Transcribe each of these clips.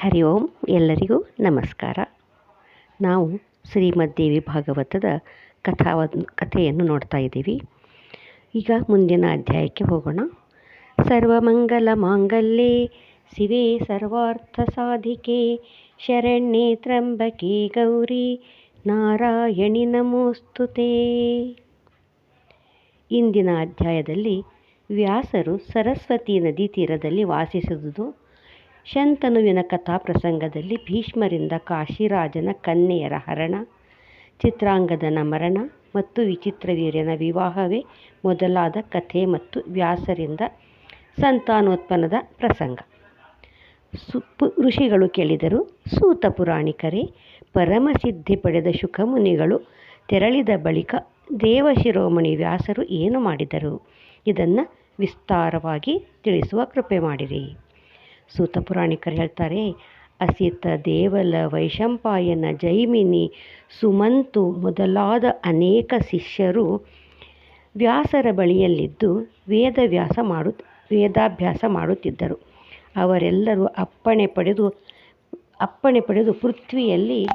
ಹರಿ ಓಂ, ಎಲ್ಲರಿಗೂ ನಮಸ್ಕಾರ. ನಾವು ಶ್ರೀಮದ್ದೇವಿ ಭಾಗವತದ ಕಥಾವ ಕಥೆಯನ್ನು ನೋಡ್ತಾ ಇದ್ದೀವಿ. ಈಗ ಮುಂದಿನ ಅಧ್ಯಾಯಕ್ಕೆ ಹೋಗೋಣ. ಸರ್ವಮಂಗಲ ಮಾಂಗಲ್ಯೆ, ಶಿವೆ ಸರ್ವಾರ್ಥ ಸಾಧಿಕೆ, ಶರಣ್ಯೆ ತ್ರಂಬಕೆ ಗೌರಿ, ನಾರಾಯಣಿ ನಮೋಸ್ತುತೆ ಇಂದಿನ ಅಧ್ಯಾಯದಲ್ಲಿ ವ್ಯಾಸರು ಸರಸ್ವತಿ ನದಿ ತೀರದಲ್ಲಿ ವಾಸಿಸುವುದು ಶಂತನುವಿನ ಕಥಾಪ್ರಸಂಗದಲ್ಲಿ ಭೀಷ್ಮರಿಂದ ಕಾಶಿರಾಜನ ಕನ್ಯೆಯರ ಹರಣ, ಚಿತ್ರಾಂಗದನ ಮರಣ ಮತ್ತು ವಿಚಿತ್ರವೀರ್ಯನ ವಿವಾಹವೇ ಮೊದಲಾದ ಕಥೆ ಮತ್ತು ವ್ಯಾಸರಿಂದ ಸಂತಾನೋತ್ಪನ್ನದ ಪ್ರಸಂಗ. ಸು ಋಷಿಗಳು ಕೇಳಿದರು, ಸೂತ ಪುರಾಣಿಕರೇ, ಪರಮಸಿದ್ಧಿ ಪಡೆದ ಶುಕಮುನಿಗಳು ತೆರಳಿದ ಬಳಿಕ ದೇವಶಿರೋಮಣಿ ವ್ಯಾಸರು ಏನು ಮಾಡಿದರು? ಇದನ್ನು ವಿಸ್ತಾರವಾಗಿ ತಿಳಿಸುವ ಕೃಪೆ ಮಾಡಿರಿ. ಸೂತ ಪುರಾಣಿಕರು ಹೇಳ್ತಾರೆ, ಅಸಿತ ದೇವಲ ವೈಶಂಪಾಯನ ಜೈಮಿನಿ ಸುಮಂತು ಮೊದಲಾದ ಅನೇಕ ಶಿಷ್ಯರು ವ್ಯಾಸರ ಬಳಿಯಲ್ಲಿದ್ದು ವೇದವ್ಯಾಸ ಮಾಡು, ವೇದಾಭ್ಯಾಸ ಮಾಡುತ್ತಿದ್ದರು. ಅವರೆಲ್ಲರೂ ಅಪ್ಪಣೆ ಪಡೆದು ಅಪ್ಪಣೆ ಪಡೆದು ಪೃಥ್ವಿಯಲ್ಲಿ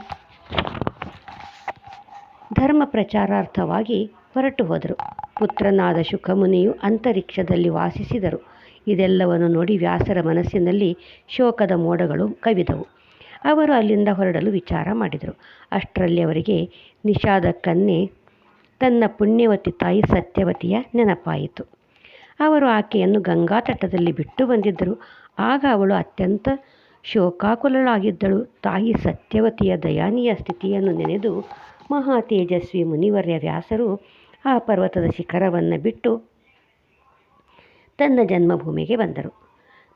ಧರ್ಮ ಪ್ರಚಾರಾರ್ಥವಾಗಿ ಹೊರಟು ಹೋದರು. ಪುತ್ರನಾದ ಶುಕಮುನಿಯು ಅಂತರಿಕ್ಷದಲ್ಲಿ ವಾಸಿಸಿದರು. ಇದೆಲ್ಲವನ್ನು ನೋಡಿ ವ್ಯಾಸರ ಮನಸ್ಸಿನಲ್ಲಿ ಶೋಕದ ಮೋಡಗಳು ಕವಿದವು. ಅವರು ಅಲ್ಲಿಂದ ಹೊರಡಲು ವಿಚಾರ ಮಾಡಿದರು. ಅಷ್ಟರಲ್ಲಿ ಅವರಿಗೆ ನಿಷಾದ ಕನ್ಯೆ, ತನ್ನ ಪುಣ್ಯವತಿ ತಾಯಿ ಸತ್ಯವತಿಯ ನೆನಪಾಯಿತು. ಅವರು ಆಕೆಯನ್ನು ಗಂಗಾ ತಟದಲ್ಲಿ ಬಿಟ್ಟು ಬಂದಿದ್ದರು. ಆಗ ಅವಳು ಅತ್ಯಂತ ಶೋಕಾಕುಲಳಾಗಿದ್ದಳು. ತಾಯಿ ಸತ್ಯವತಿಯ ದಯಾನೀಯ ಸ್ಥಿತಿಯನ್ನು ನೆನೆದು ಮಹಾ ತೇಜಸ್ವಿ ಮುನಿವರ್ಯ ವ್ಯಾಸರು ಆ ಪರ್ವತದ ಶಿಖರವನ್ನು ಬಿಟ್ಟು ತನ್ನ ಜನ್ಮಭೂಮಿಗೆ ಬಂದರು.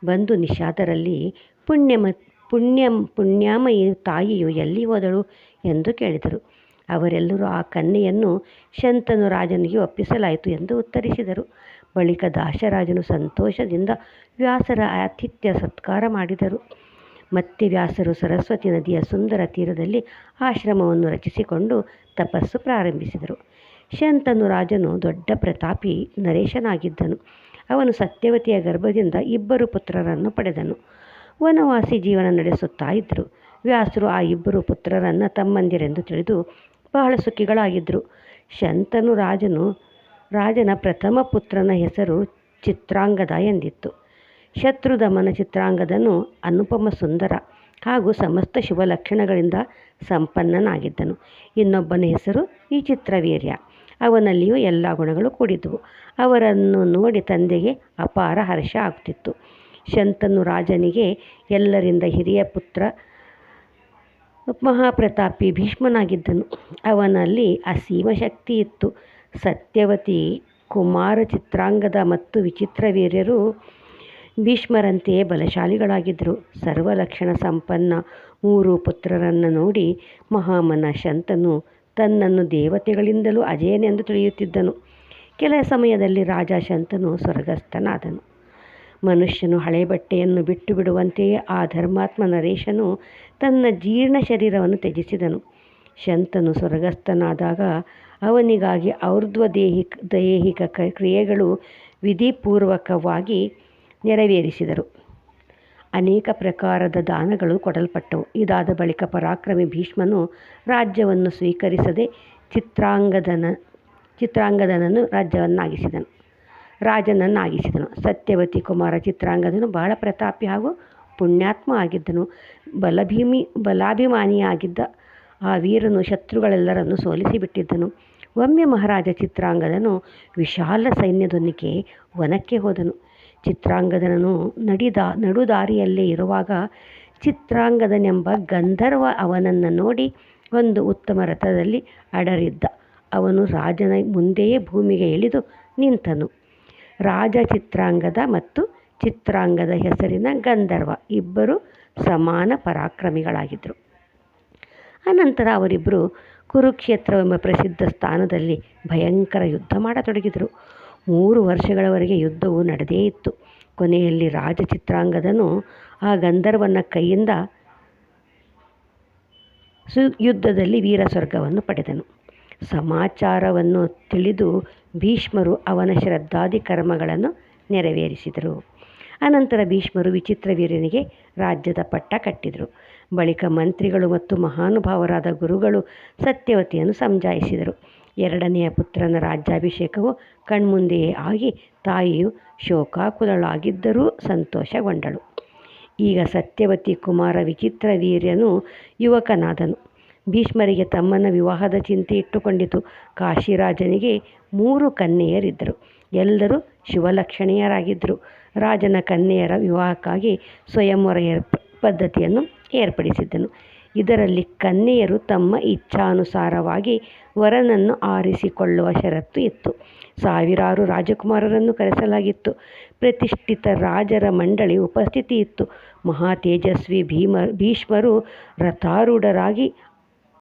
ಬಂದು ನಿಷಾದರಲ್ಲಿ ಪುಣ್ಯಮ, ಪುಣ್ಯ, ಪುಣ್ಯಾಮಯಿ ತಾಯಿಯು ಎಲ್ಲಿ ಹೋದಳು ಎಂದು ಕೇಳಿದರು. ಅವರೆಲ್ಲರೂ ಆ ಕನ್ಯೆಯನ್ನು ಶಂತನು ರಾಜನಿಗೆ ಒಪ್ಪಿಸಲಾಯಿತು ಎಂದು ಉತ್ತರಿಸಿದರು. ಬಳಿಕ ದಾಶರಾಜನು ಸಂತೋಷದಿಂದ ವ್ಯಾಸರ ಆತಿಥ್ಯ ಸತ್ಕಾರ ಮಾಡಿದರು. ಮತ್ತೆ ವ್ಯಾಸರು ಸರಸ್ವತಿ ನದಿಯ ಸುಂದರ ತೀರದಲ್ಲಿ ಆಶ್ರಮವನ್ನು ರಚಿಸಿಕೊಂಡು ತಪಸ್ಸು ಪ್ರಾರಂಭಿಸಿದರು. ಶಂತನು ರಾಜನು ದೊಡ್ಡ ಪ್ರತಾಪಿ ನರೇಶನಾಗಿದ್ದನು. ಅವನು ಸತ್ಯವತಿಯ ಗರ್ಭದಿಂದ ಇಬ್ಬರು ಪುತ್ರರನ್ನು ಪಡೆದನು. ವನವಾಸಿ ಜೀವನ ನಡೆಸುತ್ತಾ ಇದ್ದರು. ವ್ಯಾಸರು ಆ ಇಬ್ಬರು ಪುತ್ರರನ್ನು ತಮ್ಮಂದಿರೆಂದು ತಿಳಿದು ಬಹಳ ಸುಖಿಗಳಾಗಿದ್ದರು. ಶಂತನು ರಾಜನು, ರಾಜನ ಪ್ರಥಮ ಪುತ್ರನ ಹೆಸರು ಚಿತ್ರಾಂಗದ ಎಂದಿತ್ತು. ಶತ್ರುದಮನ ಚಿತ್ರಾಂಗದನು ಅನುಪಮ ಸುಂದರ ಹಾಗೂ ಸಮಸ್ತ ಶುಭ ಲಕ್ಷಣಗಳಿಂದ ಸಂಪನ್ನನಾಗಿದ್ದನು. ಇನ್ನೊಬ್ಬನ ಹೆಸರು ಈ ಚಿತ್ರವೀರ್ಯ. ಅವನಲ್ಲಿಯೂ ಎಲ್ಲ ಗುಣಗಳು ಕೂಡಿದ್ದವು. ಅವರನ್ನು ನೋಡಿ ತಂದೆಗೆ ಅಪಾರ ಹರ್ಷ ಆಗ್ತಿತ್ತು. ಶಂತನು ರಾಜನಿಗೆ, ಎಲ್ಲರಿಂದ ಹಿರಿಯ ಪುತ್ರ ಮಹಾಪ್ರತಾಪಿ ಭೀಷ್ಮನಾಗಿದ್ದನು. ಅವನಲ್ಲಿ ಅಸೀಮ ಶಕ್ತಿ ಇತ್ತು. ಸತ್ಯವತಿ, ಕುಮಾರ ಚಿತ್ರಾಂಗದ ಮತ್ತು ವಿಚಿತ್ರ ವೀರ್ಯರು ಭೀಷ್ಮರಂತೆಯೇ ಬಲಶಾಲಿಗಳಾಗಿದ್ದರು. ಸರ್ವಲಕ್ಷಣ ಸಂಪನ್ನ ಮೂರು ಪುತ್ರರನ್ನು ನೋಡಿ ಮಹಾಮನ ಶಂತನು ತನ್ನನ್ನು ದೇವತೆಗಳಿಂದಲೂ ಅಜಯನೆಂದು ತಿಳಿಯುತ್ತಿದ್ದನು. ಕೆಲ ಸಮಯದಲ್ಲಿ ರಾಜ ಶಂತನು ಸ್ವರ್ಗಸ್ಥನಾದನು. ಮನುಷ್ಯನು ಹಳೆ ಬಟ್ಟೆಯನ್ನು ಬಿಟ್ಟು ಬಿಡುವಂತೆಯೇ ಆ ಧರ್ಮಾತ್ಮ ನರೇಶನು ತನ್ನ ಜೀರ್ಣ ಶರೀರವನ್ನು ತ್ಯಜಿಸಿದನು. ಶಂತನು ಸ್ವರ್ಗಸ್ಥನಾದಾಗ ಅವನಿಗಾಗಿ ಔರ್ಧ್ವ ದೇಹಿಕ, ದೈಹಿಕ ಕ್ರಿಯೆಗಳು ವಿಧಿಪೂರ್ವಕವಾಗಿ ನೆರವೇರಿಸಿದರು. ಅನೇಕ ಪ್ರಕಾರದ ದಾನಗಳು ಕೊಡಲ್ಪಟ್ಟವು. ಇದಾದ ಬಳಿಕ ಪರಾಕ್ರಮಿ ಭೀಷ್ಮನು ರಾಜ್ಯವನ್ನು ಸ್ವೀಕರಿಸದೆ ಚಿತ್ರಾಂಗದನ, ಚಿತ್ರಾಂಗದನನ್ನು ರಾಜ್ಯವನ್ನಾಗಿಸಿದನು, ರಾಜನನ್ನಾಗಿಸಿದನು. ಸತ್ಯವತಿ ಕುಮಾರ ಚಿತ್ರಾಂಗದನು ಬಹಳ ಪ್ರತಾಪಿ ಹಾಗೂ ಪುಣ್ಯಾತ್ಮ ಆಗಿದ್ದನು. ಬಲಭೀಮಿ, ಬಲಾಭಿಮಾನಿಯಾಗಿದ್ದ ಆ ವೀರನು ಶತ್ರುಗಳೆಲ್ಲರನ್ನು ಸೋಲಿಸಿಬಿಟ್ಟಿದ್ದನು. ಒಮ್ಮೆ ಮಹಾರಾಜ ಚಿತ್ರಾಂಗದನು ವಿಶಾಲ ಸೈನ್ಯದೊಂದಿಗೆ ವನಕ್ಕೆ ಹೋದನು. ಚಿತ್ರಾಂಗದನನು ನಡಿದ ನಡುದಾರಿಯಲ್ಲೇ ಇರುವಾಗ ಚಿತ್ರಾಂಗದನೆಂಬ ಗಂಧರ್ವ ಅವನನ್ನು ನೋಡಿ ಒಂದು ಉತ್ತಮ ರಥದಲ್ಲಿ ಅಡರಿದ್ದ. ಅವನು ರಾಜನ ಮುಂದೆಯೇ ಭೂಮಿಗೆ ಇಳಿದು ನಿಂತನು. ರಾಜ ಚಿತ್ರಾಂಗದ ಮತ್ತು ಚಿತ್ರಾಂಗದ ಹೆಸರಿನ ಗಂಧರ್ವ ಇಬ್ಬರು ಸಮಾನ ಪರಾಕ್ರಮಿಗಳಾಗಿದ್ದರು. ಅನಂತರ ಅವರಿಬ್ಬರು ಕುರುಕ್ಷೇತ್ರವೆಂಬ ಪ್ರಸಿದ್ಧ ಸ್ಥಾನದಲ್ಲಿ ಭಯಂಕರ ಯುದ್ಧ ಮಾಡತೊಡಗಿದರು. ಮೂರು ವರ್ಷಗಳವರೆಗೆ ಯುದ್ಧವು ನಡೆದೇ ಇತ್ತು. ಕೊನೆಯಲ್ಲಿ ರಾಜ ಚಿತ್ರಾಂಗದನು ಆ ಗಂಧರ್ವನ ಕೈಯಿಂದ ಸು ಯುದ್ಧದಲ್ಲಿ ವೀರ ಸ್ವರ್ಗವನ್ನು ಪಡೆದನು. ಸಮಾಚಾರವನ್ನು ತಿಳಿದು ಭೀಷ್ಮರು ಅವನ ಶ್ರದ್ಧಾದಿ ಕರ್ಮಗಳನ್ನು ನೆರವೇರಿಸಿದರು. ಅನಂತರ ಭೀಷ್ಮರು ವಿಚಿತ್ರ ವೀರನಿಗೆ ರಾಜ್ಯದ ಪಟ್ಟ ಕಟ್ಟಿದರು. ಬಳಿಕ ಮಂತ್ರಿಗಳು ಮತ್ತು ಮಹಾನುಭಾವರಾದ ಗುರುಗಳು ಸತ್ಯವತಿಯನ್ನು ಸಮಜಾಯಿಸಿದರು ಎರಡನೆಯ ಪುತ್ರನ ರಾಜ್ಯಾಭಿಷೇಕವು ಕಣ್ಮುಂದೆಯೇ ಆಗಿ ತಾಯಿಯು ಶೋಕಾಕುಲಳಾಗಿದ್ದರೂ ಸಂತೋಷಗೊಂಡಳು. ಈಗ ಸತ್ಯವತಿ ಕುಮಾರ ವಿಚಿತ್ರ ವೀರ್ಯನು ಯುವಕನಾದನು. ಭೀಷ್ಮರಿಗೆ ತಮ್ಮನ ವಿವಾಹದ ಚಿಂತೆ ಇಟ್ಟುಕೊಂಡಿತು. ಕಾಶಿರಾಜನಿಗೆ ಮೂರು ಕನ್ನೆಯರಿದ್ದರು ಎಲ್ಲರೂ ಶಿವಲಕ್ಷಣೀಯರಾಗಿದ್ದರು. ರಾಜನ ಕನ್ಯೆಯರ ವಿವಾಹಕ್ಕಾಗಿ ಸ್ವಯಂವರ ಏರ್ಪ ಪದ್ಧತಿಯನ್ನು ಏರ್ಪಡಿಸಿದ್ದನು. ಇದರಲ್ಲಿ ಕನ್ನೆಯರು ತಮ್ಮ ಇಚ್ಛಾನುಸಾರವಾಗಿ ವರನನ್ನು ಆರಿಸಿಕೊಳ್ಳುವ ಷರತ್ತು ಇತ್ತು. ಸಾವಿರಾರು ರಾಜಕುಮಾರರನ್ನು ಕರೆಸಲಾಗಿತ್ತು. ಪ್ರತಿಷ್ಠಿತ ರಾಜರ ಮಂಡಳಿ ಉಪಸ್ಥಿತಿ ಇತ್ತು ಮಹಾ ತೇಜಸ್ವಿ ಭೀಮ ಭೀಷ್ಮರು ರಥಾರೂಢರಾಗಿ